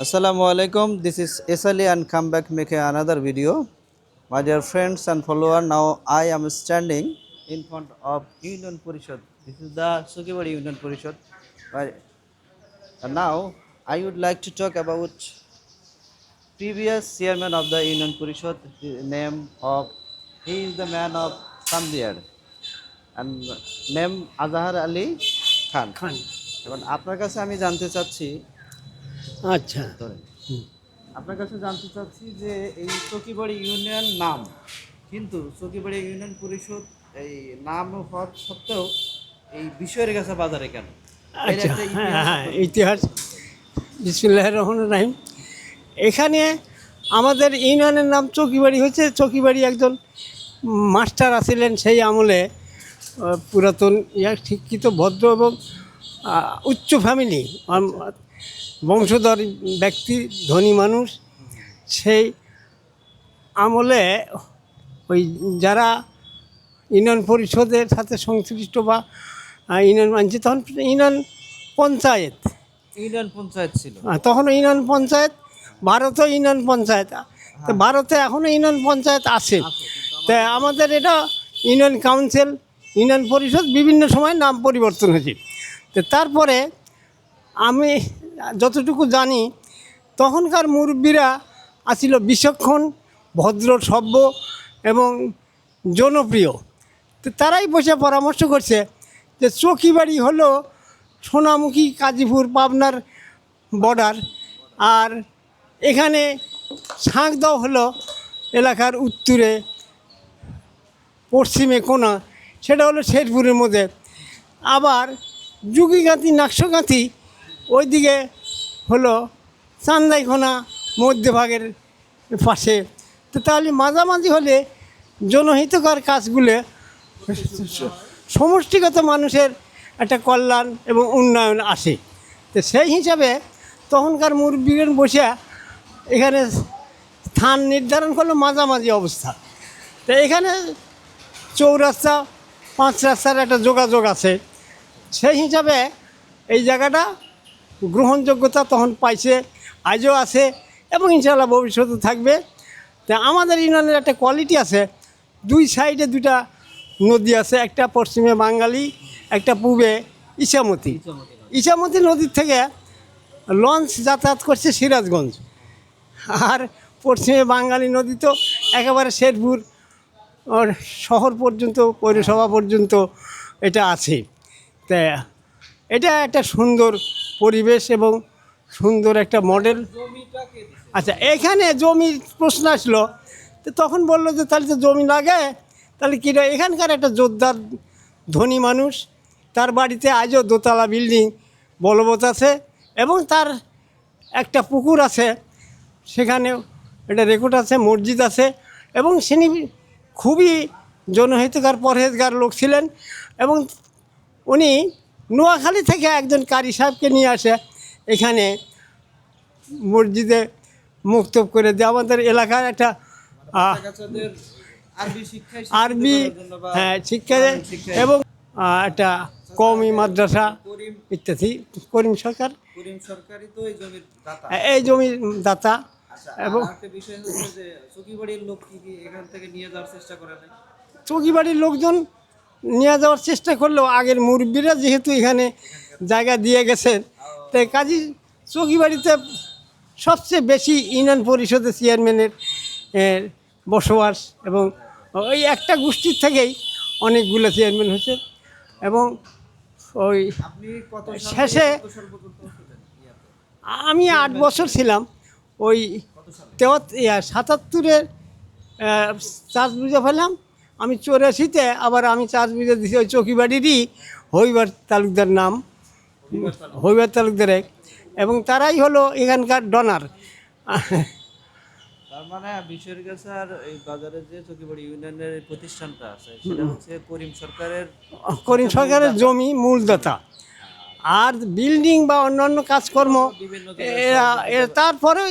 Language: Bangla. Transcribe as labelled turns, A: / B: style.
A: আসসালামু আলাইকুম this is এসালি and come back make another video my dear friends and follower now I am standing in front of union Parishad this is the Sukibari union Parishad now I would like to talk about previous chairman of the union Parishad name of he is the man of সামদিয়ার and name Azahar Ali Khan
B: Khan
A: এবং আপনার কাছে আমি জানতে চাচ্ছি
B: আচ্ছা।
A: আপনার কাছে জানতে চাচ্ছি যে এই চকিবাড়ি ইউনিয়ন নাম কিন্তু চকিবাড়ি ইউনিয়ন পরিষদ এই নাম হওয়ার সত্ত্বেও এই বিষয়ের কাছে বাজারে কেন?
B: আচ্ছা হ্যাঁ
A: ইতিহাস
B: হ্যাঁ ইতিহাস। বিসমুল্লাহ রহমান রাহিম। এখানে আমাদের ইউনিয়নের নাম চকিবাড়ি হচ্ছে চকিবাড়ি একজন মাস্টার আছিলেন সেই আমলে পুরাতন ইয়া শিক্ষিত ভদ্র এবং উচ্চ ফ্যামিলি বংশধর ব্যক্তি ধনী মানুষ সেই আমলে ওই যারা ইউনিয়ন পরিষদের সাথে সংশ্লিষ্ট বা ইউনিয়ন মানছে তখন ইউনিয়ন পঞ্চায়েত।
A: ইউনিয়ন পঞ্চায়েত ছিল।
B: তখন ইউনিয়ন পঞ্চায়েত ভারতও ইউনিয়ন পঞ্চায়েত। তো ভারতে এখনও ইউনিয়ন পঞ্চায়েত আছে। তা আমাদের এটা ইউনিয়ন কাউন্সিল ইউনিয়ন পরিষদ বিভিন্ন সময় নাম পরিবর্তন হয়েছে। তো তারপরে আমি যতটুকু জানি, তখনকার মুরব্বীরা আছিল বিচক্ষণ, ভদ্র, সভ্য এবং জনপ্রিয়। তো তারাই বসে পরামর্শ করছে যে চকিবাড়ি হলো সোনামুখী কাজীপুর পাবনার বর্ডার আর এখানে সাঁকদাও হলো এলাকার উত্তরে পশ্চিমে কোনা, সেটা হলো শেরপুরের মধ্যে। আবার যুগিগাঁতি নাকশগাঁতি ওইদিকে হলো চান্দাইখোনা মধ্যভাগের পাশে। তো তাহলে মাঝামাঝি হলে জনহিতকর কাজগুলো সমষ্টিগত মানুষের একটা কল্যাণ এবং উন্নয়ন আসে। তো সেই হিসাবে তখনকার মুরব্বীগণ বসে এখানে স্থান নির্ধারণ করল মাঝামাঝি অবস্থা। তো এখানে চৌরাস্তা, পাঁচ রাস্তার একটা যোগাযোগ আছে। সেই হিসাবে এই জায়গাটা গ্রহণযোগ্যতা তখন পাইছে, আজও আছে এবং ইনশাল্লাহ ভবিষ্যতে থাকবে। তা আমাদের ইউনিয়নের একটা কোয়ালিটি আছে, দুই সাইডে দুটা নদী আছে, একটা পশ্চিমে বাঙালি, একটা পূবে ইসামতি ইসামতি নদীর থেকে লঞ্চ যাতায়াত করছে সিরাজগঞ্জ। আর পশ্চিমে বাঙালি নদী তো একেবারে শেরপুর শহর পর্যন্ত, পৌরসভা পর্যন্ত এটা আছে। তা এটা একটা সুন্দর পরিবেশ এবং সুন্দর একটা মডেল। আচ্ছা এখানে জমির প্রশ্ন আসলো। তো তখন বলল যে, তাহলে তো জমি লাগে। তাহলে কী এখানকার একটা জোরদার ধনী মানুষ? তার বাড়িতে আজও দোতলা বিল্ডিং, বলবৎ আছে এবং তার একটা পুকুর আছে। সেখানে একটা রেকর্ড আছে, মসজিদ আছে এবং তিনি খুবই জনহিতকার, পরহেজগার লোক ছিলেন এবং উনি নোয়াখালী থেকে একজন কারি সাহেবকে নিয়ে আসে। এখানে মসজিদে মুক্তব করে দেয়। আমাদের এলাকার একটা
A: আরবি
B: হ্যাঁ শিক্ষা এবং একটা কওমি মাদ্রাসা ইত্যাদি করিম সরকার।
A: এই জমির দাতা। আচ্ছা
B: এবং-
A: চৌকিবাড়ির
B: লোকজন নিয়ে যাওয়ার চেষ্টা করলেও আগের মুরব্বীরা যেহেতু এখানে জায়গা দিয়ে গেছেন তাই কাজী চৌকিবাড়িতে সবচেয়ে বেশি ইউনিয়ন পরিষদের চেয়ারম্যানের বসবাস এবং ওই একটা গোষ্ঠীর থেকেই অনেকগুলো চেয়ারম্যান হয়েছে এবং ওই শেষে-? আমি আট বছর ছিলাম ওই তেয়াত সাতাত্তরের চার্জ বুঝে ফেলাম আমি চৌরাশিতে আবার আমি চার্জ বুঝে দিছি ওই চৌকি চকিবাড়িরই হইবার তালুকদার নাম। হইবার তালুকদার। এক এবং তারাই হলো এখানকার ডনার
A: তার মানে বিষয়ের কাছে আর এই বাজারে যে চকিবাড়ি ইউনিয়নের প্রতিষ্ঠানটা আছে সেটা হচ্ছে করিম সরকারের
B: করিম সরকারের জমি মূলদাতা। আর বিল্ডিং বা অন্যান্য কাজকর্ম তারপরেও